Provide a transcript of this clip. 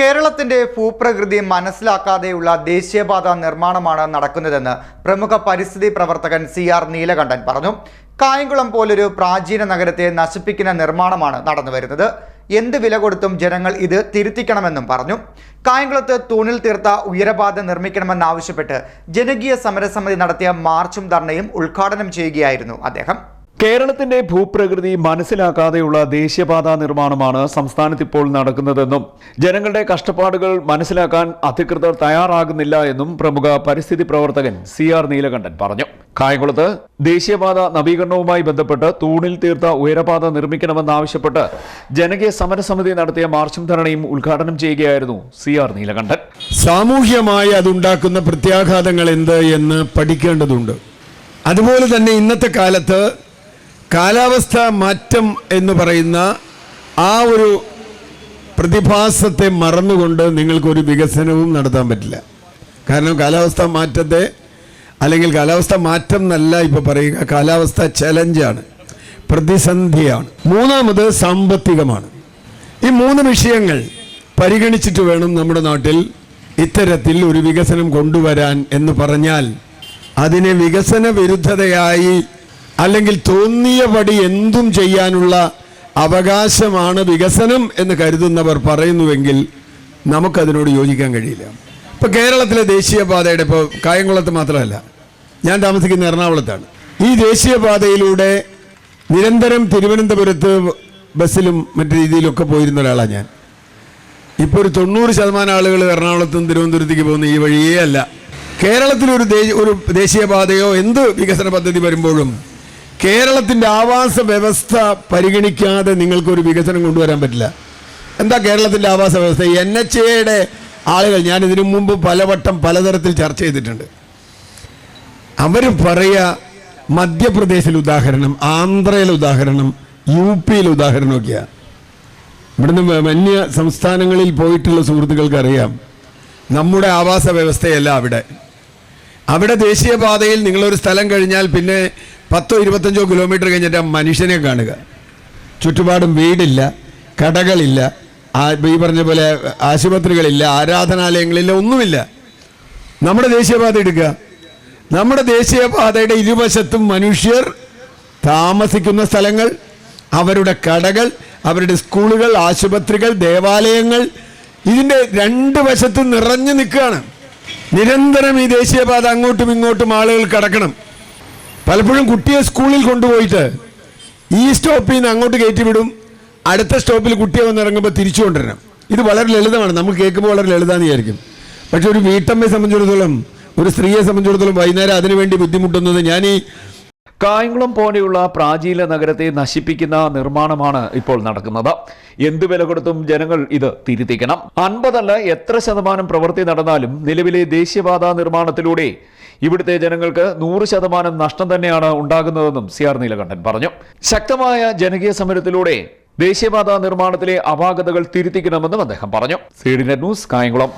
കേരളത്തിന്റെ ഭൂപ്രകൃതി മനസ്സിലാക്കാതെയുള്ള ദേശീയപാത നിർമ്മാണമാണ് നടക്കുന്നതെന്ന് പ്രമുഖ പരിസ്ഥിതി പ്രവർത്തകൻ സി ആർ നീലകണ്ഠൻ പറഞ്ഞു. കായംകുളം പോലൊരു പ്രാചീന നഗരത്തെ നശിപ്പിക്കുന്ന നിർമ്മാണമാണ് നടന്നുവരുന്നത് എന്ത് വില കൊടുത്തും ജനങ്ങൾ ഇത് തിരുത്തിക്കണമെന്നും പറഞ്ഞു. കായംകുളത്ത് തൂണിൽ തീർത്ത ഉയരപാത നിർമ്മിക്കണമെന്നാവശ്യപ്പെട്ട് ജനകീയ സമരസമിതി നടത്തിയ മാർച്ചും ധർണയും ഉദ്ഘാടനം ചെയ്യുകയായിരുന്നു അദ്ദേഹം. കേരളത്തിന്റെ ഭൂപ്രകൃതി മനസ്സിലാക്കാതെയുള്ള ദേശീയപാതാ നിർമ്മാണമാണ് സംസ്ഥാനത്ത് ഇപ്പോൾ നടക്കുന്നതെന്നും ജനങ്ങളുടെ കഷ്ടപ്പാടുകൾ മനസ്സിലാക്കാൻ അധികൃതർ തയ്യാറാകുന്നില്ല എന്നും പ്രമുഖ പരിസ്ഥിതി പ്രവർത്തകൻ സി ആർ നീലകണ്ഠൻ പറഞ്ഞു. കായംകുളത്ത് ദേശീയപാത നവീകരണവുമായി ബന്ധപ്പെട്ട് തൂണിൽ തീർത്ത ഉയരപാത നിർമ്മിക്കണമെന്നാവശ്യപ്പെട്ട് ജനകീയ സമരസമിതി നടത്തിയ മാർച്ചും ധരണയും ഉദ്ഘാടനം ചെയ്യുകയായിരുന്നു സി ആർ നീലകണ്ഠൻ. സാമൂഹ്യമായി അതുണ്ടാക്കുന്ന പ്രത്യാഘാതങ്ങൾ എന്ത് എന്ന് പഠിക്കേണ്ടതുണ്ട്. അതുപോലെ തന്നെ ഇന്നത്തെ കാലത്ത് കാലാവസ്ഥ മാറ്റം എന്ന് പറയുന്ന ആ ഒരു പ്രതിഭാസത്തെ മറന്നുകൊണ്ട് നിങ്ങൾക്കൊരു വികസനവും നടത്താൻ പറ്റില്ല. കാരണം കാലാവസ്ഥ മാറ്റത്തെ അല്ലെങ്കിൽ കാലാവസ്ഥ മാറ്റം എന്നല്ല ഇപ്പോൾ പറയുക കാലാവസ്ഥ ചലഞ്ചാണ് പ്രതിസന്ധിയാണ്. മൂന്നാമത് സാമ്പത്തികമാണ്. ഈ മൂന്ന് വിഷയങ്ങൾ പരിഗണിച്ചിട്ട് വേണം നമ്മുടെ നാട്ടിൽ ഇത്തരത്തിൽ ഒരു വികസനം കൊണ്ടുവരാൻ എന്ന് പറഞ്ഞാൽ അതിനെ വികസന വിരുദ്ധതയായി അല്ലെങ്കിൽ തോന്നിയപടി എന്തും ചെയ്യാനുള്ള അവകാശമാണ് വികസനം എന്ന് കരുതുന്നവർ പറയുന്നുവെങ്കിൽ നമുക്കതിനോട് യോജിക്കാൻ കഴിയില്ല. ഇപ്പൊ കേരളത്തിലെ ദേശീയപാതയുടെ ഇപ്പോൾ കായംകുളത്ത് മാത്രമല്ല ഞാൻ താമസിക്കുന്ന എറണാകുളത്താണ്. ഈ ദേശീയപാതയിലൂടെ നിരന്തരം തിരുവനന്തപുരത്ത് ബസ്സിലും മറ്റു രീതിയിലൊക്കെ പോയിരുന്ന ഒരാളാണ് ഞാൻ. ഇപ്പോൾ ഒരു തൊണ്ണൂറ് ശതമാനം ആളുകൾ എറണാകുളത്തും തിരുവനന്തപുരത്തേക്ക് പോകുന്ന ഈ വഴിയേ അല്ല. കേരളത്തിലൊരു ഒരു ദേശീയപാതയോ എന്ത് വികസന പദ്ധതി വരുമ്പോഴും കേരളത്തിന്റെ ആവാസ വ്യവസ്ഥ പരിഗണിക്കാതെ നിങ്ങൾക്കൊരു വികസനം കൊണ്ടുവരാൻ പറ്റില്ല. എന്താ കേരളത്തിന്റെ ആവാസ വ്യവസ്ഥ? എൻ എച്ച് എയുടെ ആളുകൾ ഞാൻ ഇതിനു മുമ്പ് പലവട്ടം പലതരത്തിൽ ചർച്ച ചെയ്തിട്ടുണ്ട്. അവർ പറയുക മധ്യപ്രദേശിൽ ഉദാഹരണം ആന്ധ്രയിലെ ഉദാഹരണം യു പിയിലെ ഉദാഹരണമൊക്കെയാണ് ഇവിടുന്ന് വന്യ സംസ്ഥാനങ്ങളിൽ പോയിട്ടുള്ള സുഹൃത്തുക്കൾക്കറിയാം നമ്മുടെ ആവാസ വ്യവസ്ഥയല്ല അവിടെ. അവിടെ ദേശീയപാതയിൽ നിങ്ങളൊരു സ്ഥലം കഴിഞ്ഞാൽ പിന്നെ പത്തോ ഇരുപത്തഞ്ചോ കിലോമീറ്റർ കഴിഞ്ഞിട്ട് മനുഷ്യനെ കാണുക. ചുറ്റുപാടും വീടില്ല കടകളില്ല ഈ പറഞ്ഞ പോലെ ആശുപത്രികളില്ല ആരാധനാലയങ്ങളില്ല ഒന്നുമില്ല. നമ്മുടെ ദേശീയപാത എടുക്കുക. നമ്മുടെ ദേശീയപാതയുടെ ഇരുവശത്തും മനുഷ്യർ താമസിക്കുന്ന സ്ഥലങ്ങൾ അവരുടെ കടകൾ അവരുടെ സ്കൂളുകൾ ആശുപത്രികൾ ദേവാലയങ്ങൾ ഇതിന്റെ രണ്ട് വശത്തും നിറഞ്ഞു നിൽക്കുകയാണ്. നിരന്തരം ഈ ദേശീയപാത അങ്ങോട്ടും ഇങ്ങോട്ടും ആളുകൾ കടക്കണം. പലപ്പോഴും കുട്ടിയെ സ്കൂളിൽ കൊണ്ടുപോയിട്ട് ഈ സ്റ്റോപ്പിൽ നിന്ന് അങ്ങോട്ട് കയറ്റി വിടും. അടുത്ത സ്റ്റോപ്പിൽ കുട്ടിയെ വന്നിറങ്ങുമ്പോൾ തിരിച്ചു കൊണ്ടുവരണം. ഇത് വളരെ ലളിതമാണ്. നമുക്ക് കേൾക്കുമ്പോൾ വളരെ ലളിതമാണെന്ന് വിചാരിക്കും. പക്ഷെ ഒരു വീട്ടമ്മയെ സംബന്ധിച്ചിടത്തോളം ഒരു സ്ത്രീയെ സംബന്ധിച്ചിടത്തോളം വൈകുന്നേരം അതിനുവേണ്ടി ബുദ്ധിമുട്ടുന്നത് ഞാൻ ഈ കായംകുളം പോലെയുള്ള പ്രാചീന നഗരത്തെ നശിപ്പിക്കുന്ന നിർമ്മാണമാണ് ഇപ്പോൾ നടക്കുന്നത്. എന്തു വില കൊടുത്തും ജനങ്ങൾ ഇത് തിരുത്തിക്കണം. അൻപതല്ല എത്ര ശതമാനം പ്രവൃത്തി നടന്നാലും നിലവിലെ ദേശീയപാത നിർമ്മാണത്തിലൂടെ ഇവിടുത്തെ ജനങ്ങൾക്ക് നൂറ് ശതമാനം നഷ്ടം തന്നെയാണ് ഉണ്ടാകുന്നതെന്നും സി ആർ നീലകണ്ഠൻ പറഞ്ഞു. ശക്തമായ ജനകീയ സമരത്തിലൂടെ ദേശീയപാത നിർമ്മാണത്തിലെ അപാകതകൾ തിരുത്തിക്കണമെന്നും അദ്ദേഹം പറഞ്ഞു. C news Kayamkulam.